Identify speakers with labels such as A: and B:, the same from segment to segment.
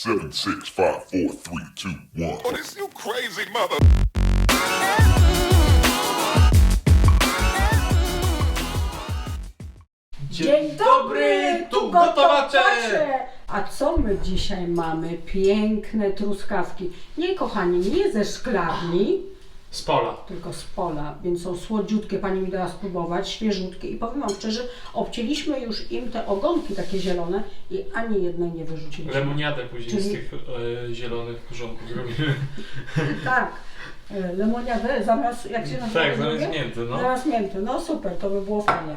A: Seven, six, five, four, three, two, one.
B: Oh, this you crazy mother.
C: Dzień dobry, tu gotowacze! A co my dzisiaj mamy? Piękne truskawki. Nie, kochani, nie ze szklarni,
D: Z pola.
C: tylko z pola, więc są słodziutkie. Pani mi dała spróbować, świeżutkie. I powiem Wam szczerze, obcięliśmy już im te ogonki takie zielone i ani jednej nie wyrzuciliśmy.
D: Lemoniadę później
C: Czyli-
D: z tych e, zielonych grządków zrobimy.
C: Tak, e, lemoniadę zamiast, jak się nazywa?
D: tak,
C: drugie?
D: zamiast mięty, no.
C: Zamiast mięty, no super, to by było fajnie.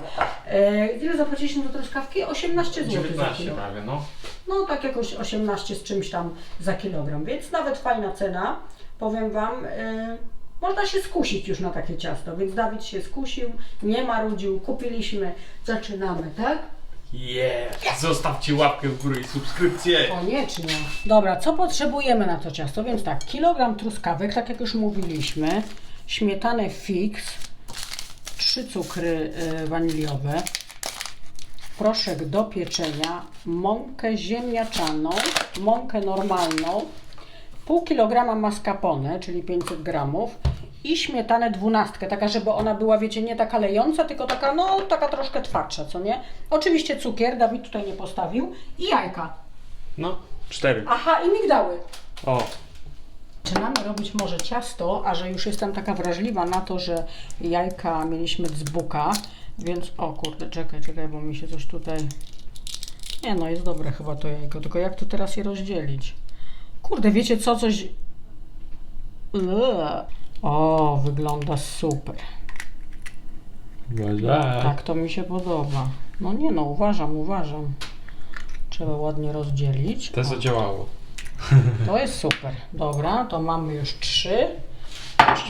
C: E, ile zapłaciliśmy za truskawki? 18 zł za
D: 19
C: kilo.
D: prawie, no.
C: No tak jakoś 18 z czymś tam za kilogram, więc nawet fajna cena. Powiem Wam, y, można się skusić już na takie ciasto, więc Dawid się skusił, nie marudził, kupiliśmy, zaczynamy, tak?
D: Yeah! Zostawcie łapkę w górę i subskrypcję.
C: Koniecznie. Dobra, co potrzebujemy na to ciasto? Więc tak, kilogram truskawek, tak jak już mówiliśmy, śmietanę fix, trzy cukry y, waniliowe, proszek do pieczenia, mąkę ziemniaczaną, mąkę normalną, pół kilograma mascarpone, czyli 500 gramów i śmietanę dwunastkę, taka żeby ona była, wiecie, nie taka lejąca, tylko taka, no, taka troszkę twardsza, co nie? Oczywiście cukier, Dawid tutaj nie postawił i jajka.
D: No, cztery.
C: Aha, i migdały.
D: O,
C: Zaczynamy robić może ciasto, a że już jestem taka wrażliwa na to, że jajka mieliśmy z buka, więc o kurde, czekaj, czekaj, bo mi się coś tutaj... Nie no, jest dobre chyba to jajko, tylko jak tu teraz je rozdzielić? Kurde, wiecie co, coś... Eee. O, wygląda super. Tak, to mi się podoba. No nie no, uważam, uważam. Trzeba ładnie rozdzielić.
D: To
C: O.
D: zadziałało.
C: To jest super. Dobra, to mamy już trzy.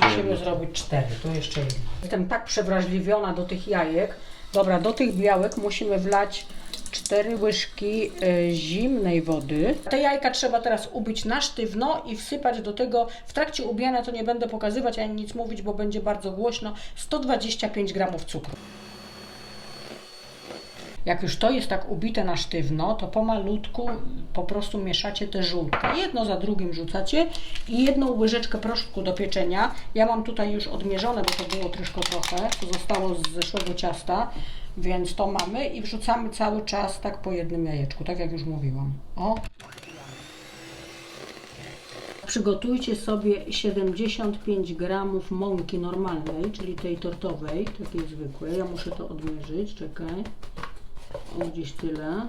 C: Musimy zrobić cztery. To jeszcze jedno. Jestem tak przewrażliwiona do tych jajek. Dobra, do tych białek musimy wlać cztery łyżki e, zimnej wody. Te jajka trzeba teraz ubić na sztywno i wsypać do tego, w trakcie ubijania to nie będę pokazywać ani nic mówić, bo będzie bardzo głośno, 125 gramów cukru. Jak już to jest tak ubite na sztywno, to pomalutku po prostu mieszacie te żółtka. Jedno za drugim rzucacie i jedną łyżeczkę proszku do pieczenia. Ja mam tutaj już odmierzone, bo to było troszkę trochę, to zostało z zeszłego ciasta, więc to mamy i wrzucamy cały czas tak po jednym jajeczku, tak jak już mówiłam. O. Przygotujcie sobie 75 gramów mąki normalnej, czyli tej tortowej, takiej zwykłej. Ja muszę to odmierzyć, czekaj. O, gdzieś tyle.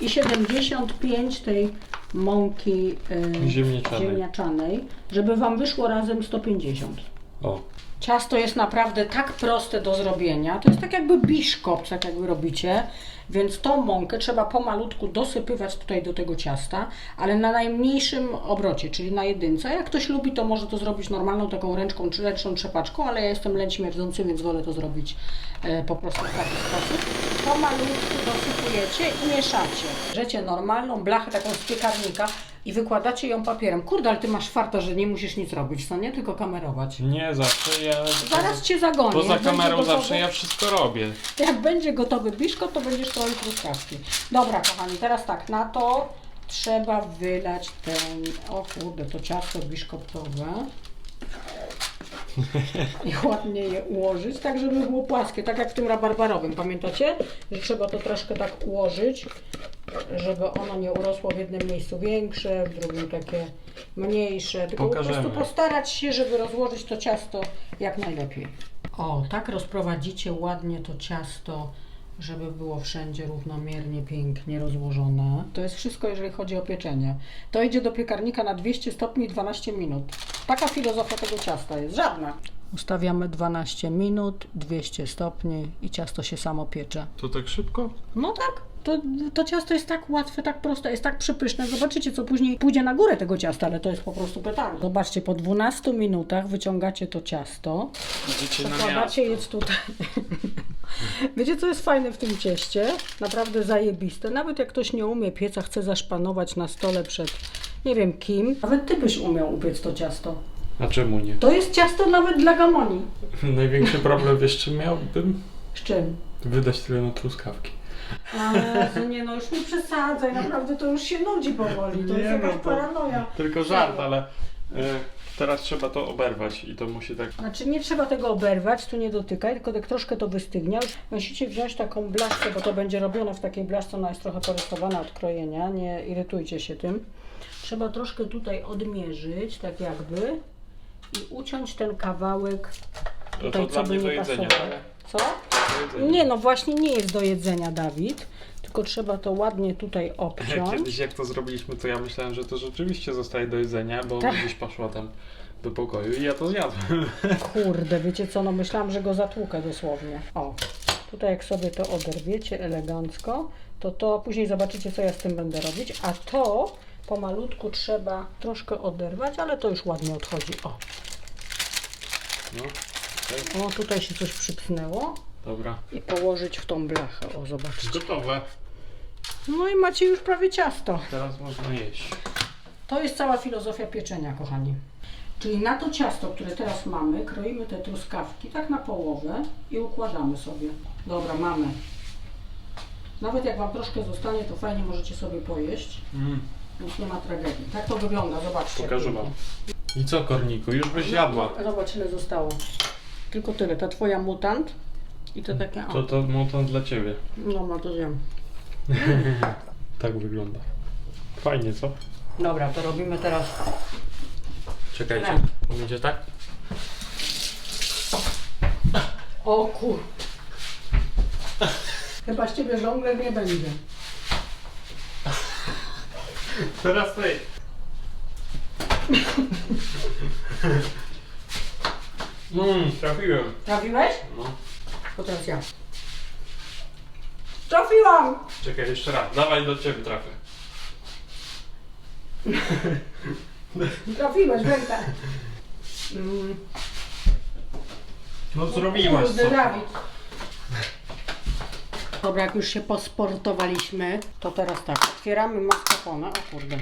C: I 75 tej mąki e,
D: Ziemniaczanej.
C: ziemniaczanej, żeby Wam wyszło razem 150.
D: O.
C: Ciasto jest naprawdę tak proste do zrobienia. To jest tak jakby biszkopt, tak jakby robicie. Więc tą mąkę trzeba pomalutku dosypywać tutaj do tego ciasta, ale na najmniejszym obrocie, czyli na jedynce. Jak ktoś lubi, to może to zrobić normalną taką ręczką czy ręczną trzepaczką, ale ja jestem lęć śmierdzący, więc wolę to zrobić e, po prostu w taki sposób. Pomalutku dosypujecie i mieszacie. Bierzecie normalną blachę taką z piekarnika i wykładacie ją papierem. Kurde, ale ty masz farta, że nie musisz nic robić, co nie? Tylko kamerować.
D: Nie, zawsze ja...
C: Zaraz cię zagonię.
D: Poza
C: Jak będzie
D: kamerą
C: gotowy-
D: zawsze ja wszystko robię.
C: Jak będzie gotowy biszko, to będziesz kroił truskawki. Dobra, kochani, teraz tak, na to trzeba wylać ten, o kurde, to ciasto biszkoptowe. I ładnie je ułożyć, tak żeby było płaskie, tak jak w tym rabarbarowym, pamiętacie? Że trzeba to troszkę tak ułożyć, żeby ono nie urosło w jednym miejscu większe, w drugim takie mniejsze, tylko po
D: Pokażemy.
C: prostu postarać się, żeby rozłożyć to ciasto jak najlepiej. O, tak rozprowadzicie ładnie to ciasto, żeby było wszędzie równomiernie, pięknie rozłożone. To jest wszystko, jeżeli chodzi o pieczenie. To idzie do piekarnika na 200 stopni 12 minut. Taka filozofia tego ciasta jest, żadna. Ustawiamy 12 minut, 200 stopni i ciasto się samo piecze.
D: To tak szybko?
C: No tak. To, to ciasto jest tak łatwe, tak proste, jest tak przypyszne. Zobaczycie, co później pójdzie na górę tego ciasta, ale to jest po prostu petardo. Zobaczcie, po 12 minutach wyciągacie to ciasto.
D: Idziecie na miasto.
C: Przekładacie je tutaj. Wiecie, co jest fajne w tym cieście? Naprawdę zajebiste. Nawet jak ktoś nie umie pieca, chce zaszpanować na stole przed nie wiem kim. Nawet ty byś umiał upiec to ciasto.
D: A czemu nie?
C: To jest ciasto nawet dla gamoni.
D: Największy problem, wiesz czym miałbym?
C: Z czym?
D: Wydać tyle na truskawki.
C: Ale nie no, już nie przesadzaj, naprawdę to już się nudzi powoli, to
D: Nie,
C: jest jakaś
D: no to-
C: paranoja.
D: Tylko żart, ale teraz trzeba to oberwać i to musi tak...
C: Znaczy nie trzeba tego oberwać, tu nie dotykaj, tylko tak troszkę to wystygnie. Już Musicie wziąć taką blaszkę, bo to będzie robione w takiej blaszce, ona jest trochę porysowana od krojenia, nie irytujcie się tym. Trzeba troszkę tutaj odmierzyć, tak jakby i uciąć ten kawałek tutaj,
D: to
C: co by nie
D: jedzenia,
C: pasował. Co? Nie, no właśnie nie jest do jedzenia, Dawid, tylko trzeba to ładnie tutaj obciąć.
D: Kiedyś jak to zrobiliśmy, to ja myślałem, że to rzeczywiście zostaje do jedzenia, bo
C: Tak.
D: gdzieś poszła tam do pokoju i ja to zjadłem.
C: Kurde, wiecie co, no myślałam, że go zatłukę dosłownie. O, tutaj jak sobie to oderwiecie elegancko, to to później zobaczycie, co ja z tym będę robić, a to pomalutku trzeba troszkę oderwać, ale to już ładnie odchodzi. O,
D: No,
C: o tutaj się coś przypchnęło
D: dobra.
C: i położyć w tą blachę. O, zobaczcie.
D: Gotowe.
C: No i macie już prawie ciasto.
D: Teraz można jeść.
C: To jest cała filozofia pieczenia, kochani. Czyli na to ciasto, które teraz mamy, kroimy te truskawki tak na połowę i układamy sobie. Dobra, mamy. Nawet jak Wam troszkę zostanie, to fajnie możecie sobie pojeść,
D: Mm,
C: więc nie ma tragedii. Tak to wygląda, zobaczcie.
D: pokażę wam. I co, Korniku? Już byś jadła.
C: Zobacz ile zostało. Tylko tyle. Ta Twoja mutant i to takie...
D: To to mutant dla ciebie.
C: no ma to wiem.
D: Tak wygląda. Fajnie, co?
C: Dobra, to robimy teraz...
D: Czekajcie. Umiecie tak?
C: O kur... Chyba z Ciebie żongler nie będzie.
D: Teraz ty. Mmm, trafiłem.
C: Trafiłeś?
D: No.
C: To teraz ja. Trafiłam!
D: Czekaj, jeszcze raz. Dawaj do ciebie trafię.
C: Rękę. Mm,
D: No zrobiłaś
C: kurde,
D: co?
C: Dawid. Dobra, jak już się posportowaliśmy, to teraz tak, otwieramy mascarpone, o kurde,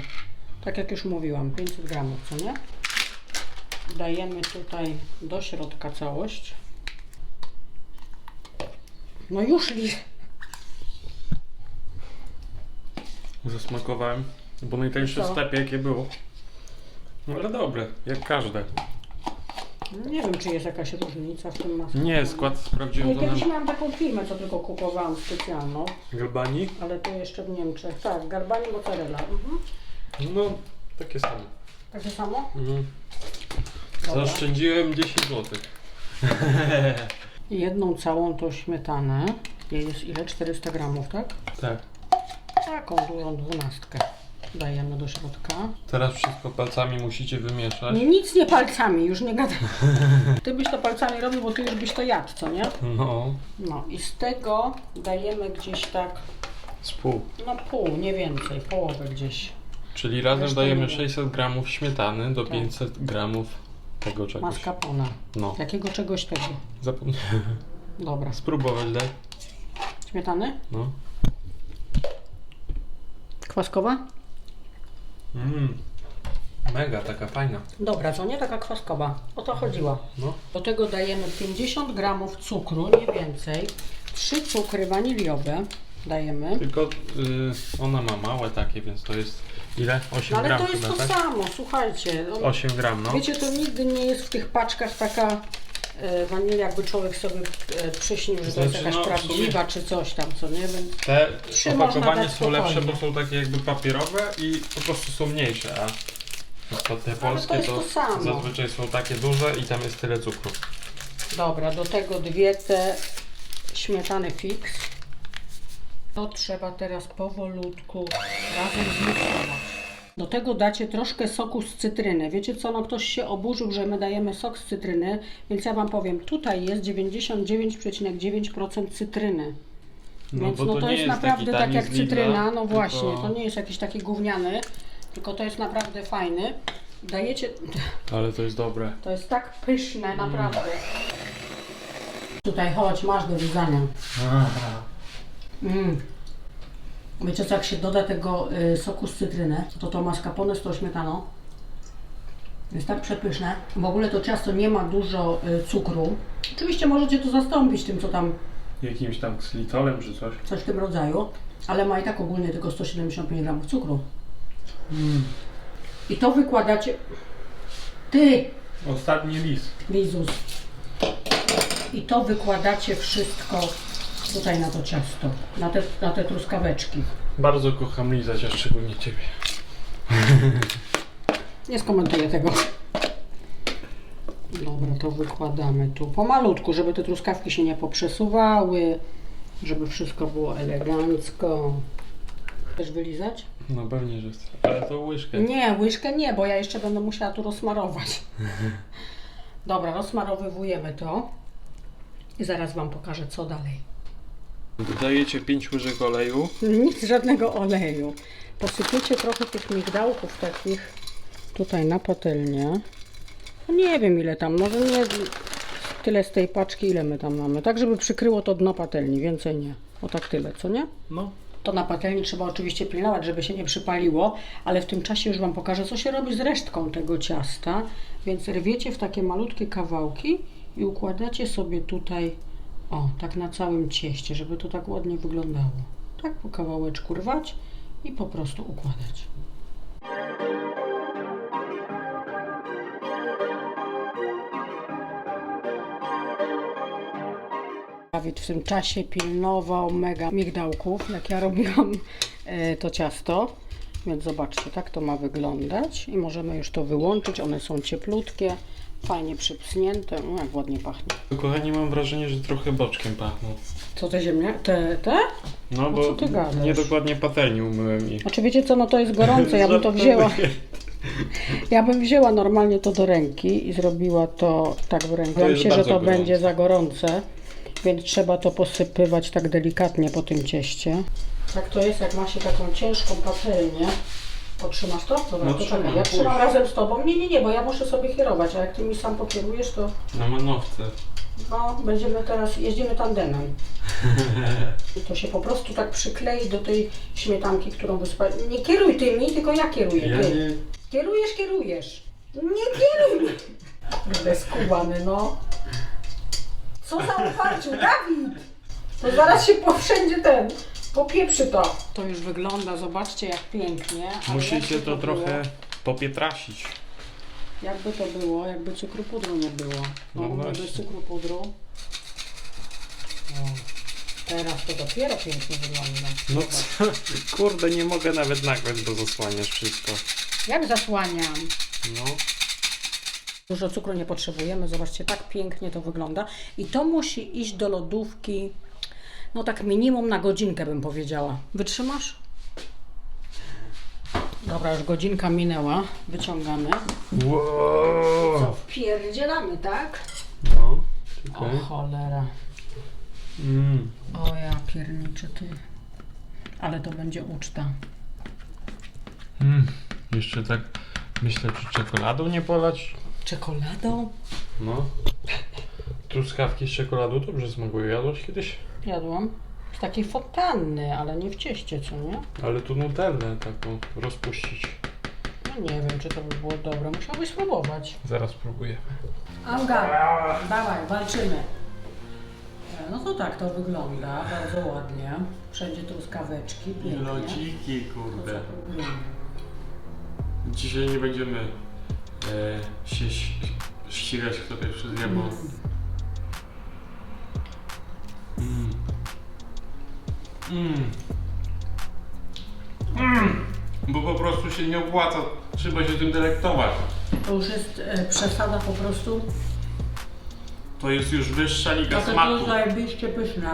C: tak jak już mówiłam, 500 gramów, co nie? Dajemy tutaj do środka całość. No już li...
D: Zasmakowałem. Bo najtańsze w
C: Co?
D: sklepie jakie było. No ale dobre, jak każde.
C: Nie wiem, czy jest jakaś różnica w tym mascarpone.
D: Nie, skład sprawdziłem
C: Nie, kiedyś miałam taką firmę, co tylko kupowałam specjalną,
D: Galbani.
C: ale to jeszcze w Niemczech. Tak, Garbani mozzarella. Mhm.
D: No, takie same.
C: Takie samo?
D: Mhm.
C: Dobra.
D: Zaoszczędziłem 10 zł.
C: I jedną całą tą śmietanę. Jej jest ile? 400 gramów, tak?
D: Tak.
C: Taką dużą dwunastkę. Dajemy do środka.
D: Teraz wszystko palcami musicie wymieszać.
C: Nie, nic nie palcami, już nie gadam. Ty byś to palcami robił, bo ty już byś to jadł, co nie?
D: No,
C: No i z tego dajemy gdzieś tak,
D: z pół.
C: no pół, nie więcej, połowę gdzieś.
D: Czyli razem
C: Resztę
D: dajemy
C: nie wiem.
D: 600 gramów śmietany do
C: Tak.
D: 500 gramów tego czegoś.
C: Mascarpone.
D: No,
C: Jakiego czegoś tego.
D: zapomniałem.
C: Dobra.
D: Spróbować daj.
C: Śmietany?
D: No.
C: Kwaskowa?
D: Mm. Mega, taka fajna.
C: Dobra, co nie taka kwaskowa. O to chodziło.
D: No.
C: Do tego dajemy 50 gramów cukru, nie więcej. 3 cukry waniliowe dajemy.
D: Tylko y, ona ma małe takie, więc to jest ile? 8
C: No ale
D: gram
C: to jest
D: chyba,
C: to
D: tak?
C: samo, słuchajcie. no,
D: 8 gram, no.
C: Wiecie, to nigdy nie jest w tych paczkach taka e, wanilia, jakby człowiek sobie e, przyśnił, że to jest
D: Znaczy,
C: jakaś
D: no, w sumie-
C: prawdziwa czy coś tam, co nie? Więc
D: Te
C: Trzy można
D: opakowania
C: dać
D: są lepsze,
C: spokojnie.
D: bo są takie jakby papierowe i po prostu są mniejsze, a na przykład te polskie
C: jest
D: to,
C: to samo.
D: zazwyczaj są takie duże i tam jest tyle cukru.
C: Dobra, do tego dwie te śmietany fix. To trzeba teraz powolutku razem zmiksować. Do tego dacie troszkę soku z cytryny. Wiecie co, no ktoś się oburzył, że my dajemy sok z cytryny, więc ja Wam powiem, tutaj jest 99,9% cytryny. Więc
D: bo
C: no to,
D: nie
C: jest, naprawdę
D: taki
C: tak jak cytryna, no
D: tylko-
C: właśnie, to nie jest jakiś taki gówniany, tylko to jest naprawdę fajny. Dajecie,
D: Ale to jest dobre.
C: to jest tak pyszne, naprawdę. Tutaj chodź, masz do lizania. Mm. Wiecie co, jak się doda tego y, soku z cytryny, to to mascarpone z tą śmietaną jest tak przepyszne. W ogóle to ciasto nie ma dużo y, cukru. Oczywiście możecie to zastąpić tym, co tam
D: Jakimś tam ksylitolem czy coś.
C: coś w tym rodzaju, ale ma i tak ogólnie tylko 175 gramów cukru. I to wykładacie... Ty,
D: Ostatni list.
C: Lizus. I to wykładacie wszystko tutaj na to ciasto, na te, na te truskaweczki.
D: Bardzo kocham lizać, a szczególnie ciebie.
C: Nie skomentuję tego. Dobra, to wykładamy tu pomalutku, żeby te truskawki się nie poprzesuwały, żeby wszystko było elegancko. Chcesz wylizać?
D: No pewnie, że chcę. Ale to łyżkę.
C: Nie, łyżkę nie, bo ja jeszcze będę musiała tu rozsmarować. Dobra, rozsmarowywujemy to i zaraz Wam pokażę, co dalej.
D: Dodajecie 5 łyżek oleju.
C: Nic, żadnego oleju. Posypiecie trochę tych migdałków takich tutaj na patelnię. No nie wiem ile tam, może nie tyle z tej paczki, ile my tam mamy. Tak, żeby przykryło to dno patelni, więcej nie. O tak tyle, co nie?
D: No.
C: To na patelni trzeba oczywiście pilnować, żeby się nie przypaliło, ale w tym czasie już Wam pokażę, co się robi z resztką tego ciasta. Więc rwiecie w takie malutkie kawałki i układacie sobie tutaj, o, tak na całym cieście, żeby to tak ładnie wyglądało. Tak po kawałeczku rwać i po prostu układać. Dawid w tym czasie pilnował mega migdałków, jak ja robiłam e, to ciasto. Więc zobaczcie, tak to ma wyglądać i możemy już to wyłączyć. One są cieplutkie, fajnie przypsnięte. No, jak ładnie pachnie.
D: Kochani, mam wrażenie, że trochę boczkiem pachną.
C: Co te ziemnia? Te, te?
D: No
C: No co
D: bo
C: ty gadasz?
D: niedokładnie patelni umyłem i...
C: Znaczy wiecie co, no to jest gorące, ja bym to wzięła. Ja bym wzięła normalnie to do ręki i zrobiła to tak w ręku. Ja
D: jest
C: myślę, że
D: bardzo
C: to
D: gorące.
C: będzie za gorące, więc trzeba to posypywać tak delikatnie po tym cieście. Tak to jest, jak ma się taką ciężką patelnię. Potrzymasz to? Dobra,
D: No
C: to
D: trzymam,
C: czekaj, ja
D: puść.
C: trzymam razem z tobą. Nie, nie, nie, bo ja muszę sobie kierować, a jak ty mi sam pokierujesz, to
D: Na manowce.
C: no, będziemy teraz, jeździmy tandemem. I to się po prostu tak przyklei do tej śmietanki, którą wysypałeś. Nie kieruj tymi, tylko ja kieruję.
D: Ja
C: ty.
D: nie...
C: Kierujesz, kierujesz. Nie kieruj! Bez skubany, no. Co za uparciu, Dawid! To zaraz się po wszędzie ten, popieprzy to. To już wygląda, zobaczcie jak pięknie. ale
D: Musicie to
C: było-
D: trochę popietrasić.
C: Jakby to było, jakby cukru pudru nie było. No,
D: No
C: no
D: właśnie.
C: bez cukru pudru. O, teraz to dopiero pięknie wygląda.
D: No co? Kurde, nie mogę nawet nagrać, bo zasłaniasz wszystko.
C: Jak zasłaniam?
D: No.
C: Dużo cukru nie potrzebujemy, zobaczcie, tak pięknie to wygląda. I to musi iść do lodówki, no tak minimum na godzinkę bym powiedziała. Wytrzymasz? Dobra, już godzinka minęła, wyciągamy.
D: Wow.
C: Co, wpierdzielamy, tak?
D: No.
C: O
D: Czekaj.
C: cholera,
D: Mm.
C: o ja pierniczę ty. Ale to będzie uczta.
D: Mm. Jeszcze tak myślę, czy czekoladą nie polać?
C: Czekoladadą?
D: No. Truskawki z czekoladą dobrze smakują. Jadłaś kiedyś?
C: Jadłam. Z takiej fontanny, ale nie w cieście, co nie?
D: Ale tu nutellę taką rozpuścić.
C: No nie wiem, czy to by było dobre. Musiałbyś spróbować.
D: Zaraz spróbuję.
C: Anga, dawaj, walczymy. E, No to tak to wygląda, bardzo ładnie. Wszędzie truskaweczki, pięknie.
D: Lociki, kurde. Dzisiaj nie będziemy e, się ś- ścigać, kto pierwszy zje, bo... Mm. Mm. Bo po prostu się nie opłaca, trzeba się tym delektować.
C: To już jest e, przesada po prostu.
D: To jest już wyższa liga
C: A to
D: smaku.
C: jest zajebiście pyszne.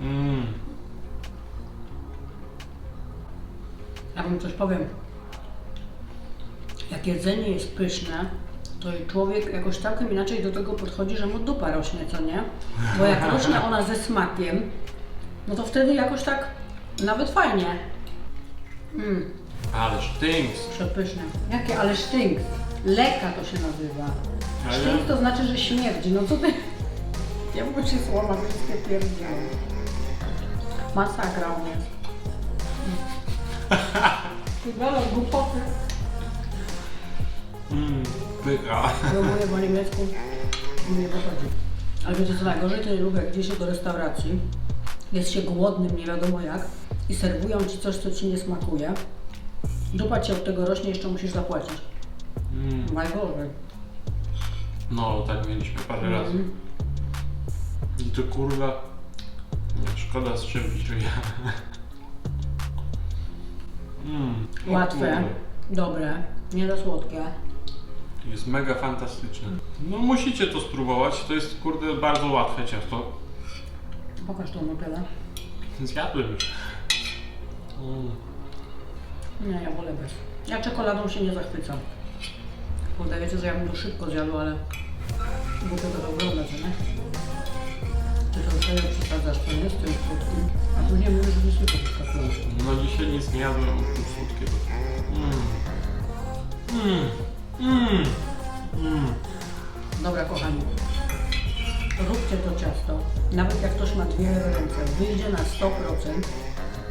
D: Mm.
C: Ja wam coś powiem. Jak jedzenie jest pyszne, to i człowiek jakoś całkiem inaczej do tego podchodzi, że mu dupa rośnie, co nie? Bo jak rośnie ona ze smakiem, no to wtedy jakoś tak nawet fajnie. Mm.
D: Ale sztynks.
C: Przepyszne. Jakie, ale sztynk. Leka to się nazywa.
D: Ale-
C: Sztynk to znaczy, że śmierdzi. No co ty? Ja bym się słowa wszystkie pierdziały. Masakra u mnie. Ty gadasz głupoty.
D: Mm. Pycha.
C: Próbuję po niemiecku. Nie wychodzi. Ale wiecie co najgorzej, to nie lubię, jak gdzieś się do restauracji, jest się głodnym, nie wiadomo jak, i serwują ci coś, co ci nie smakuje. Dupa ci od tego rośnie, jeszcze musisz zapłacić.
D: Mm.
C: Najgorzej.
D: No, tak mieliśmy parę razy. I to kurwa. Nie, szkoda z czym czuję. Mm. o
C: Łatwe,
D: kurde.
C: dobre, nie za słodkie.
D: Jest mega fantastyczne. No musicie to spróbować. To jest kurde bardzo łatwe ciasto.
C: Pokaż tą nutelę.
D: Zjadłem już. Mm.
C: Nie, ja wolę bez. Ja czekoladą się nie zachwycam. Kurde, wiecie, że ja bym to szybko zjadła, ale głupio to wygląda, co nie? Ty to sobie przesadzasz, to nie z tym słodkim. A później mówisz, że wysypę wyskakują.
D: No dzisiaj nic nie jadłem oprócz słodkiego. Mm. Mm. Mm. Mm.
C: Dobra, kochani. To ciasto. Nawet jak ktoś ma dwie ręce, wyjdzie na 100%.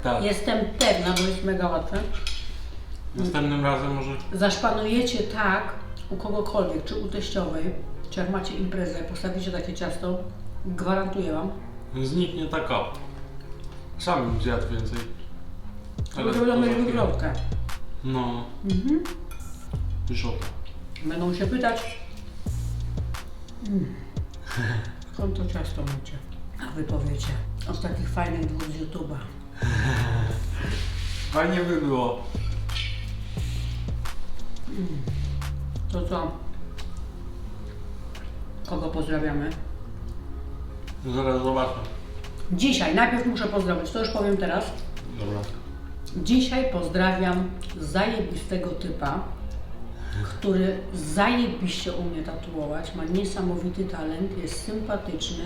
D: Tak.
C: Jestem pewna, bo jest mega łatwe.
D: Następnym razem może
C: Zaszpanujecie tak u kogokolwiek, czy u teściowej, czy jak macie imprezę, postawicie takie ciasto, gwarantuję Wam,
D: zniknie taka. Sam bym zjadł więcej.
C: to mieć
D: chwilę.
C: wyglądkę.
D: No,
C: Mhm.
D: pyszota.
C: Będą się pytać, mm. skąd to ciasto macie? A Wy powiecie, od takich fajnych dwóch z YouTube'a.
D: Fajnie by było.
C: To co? Kogo pozdrawiamy?
D: Zaraz zobaczę.
C: Dzisiaj, najpierw muszę pozdrowić, to już powiem teraz.
D: Dobra.
C: Dzisiaj pozdrawiam zajebistego typa, który zajebiście umie tatuować, ma niesamowity talent, jest sympatyczny.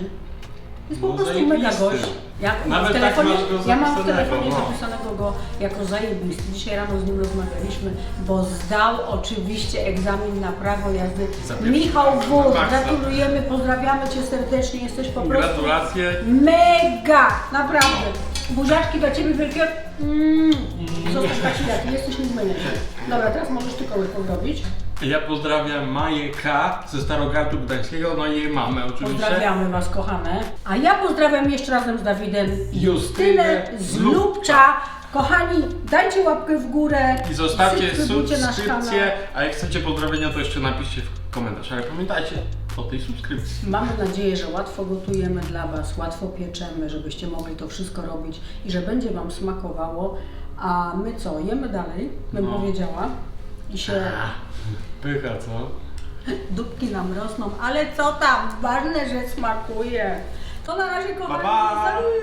C: Jest po
D: No,
C: prostu
D: zajebisty.
C: mega gość. Ja,
D: Nawet
C: w
D: tak
C: telefonie,
D: masz go
C: ja mam w
D: zapisanego,
C: telefonie
D: no.
C: zapisanego go jako zajebisty. Dzisiaj rano z nim rozmawialiśmy, bo zdał oczywiście egzamin na prawo jazdy.
D: Za
C: Michał
D: raz.
C: Wór, gratulujemy, pozdrawiamy Cię serdecznie, jesteś po prostu
D: Gratulacje.
C: Mega! Naprawdę! Buziaczki dla Ciebie wielkie. Mm. Zostań jaki jesteś niezmienny. Dobra, teraz możesz Ty kogoś pozdrowić.
D: Ja pozdrawiam Maję K ze Starogardu Gdańskiego, no i jej mamę oczywiście.
C: Pozdrawiamy Was, kochane. A ja pozdrawiam jeszcze razem z Dawidem
D: Justynę
C: z
D: Lubcza.
C: Kochani, dajcie łapkę w górę.
D: I zostawcie
C: nasz
D: subskrypcję,
C: kanał.
D: a jak chcecie pozdrowienia, to jeszcze napiszcie w komentarzach. Ale pamiętajcie o tej subskrypcji.
C: Mamy nadzieję, że łatwo gotujemy dla Was, łatwo pieczemy, żebyście mogli to wszystko robić i że będzie Wam smakowało. A my co, jemy dalej, bym
D: No.
C: powiedziała. I się
D: Pycha, co?
C: dupki nam rosną, ale co tam, ważne, że smakuje. To na razie kochani,
D: Pa, pa.
C: salut!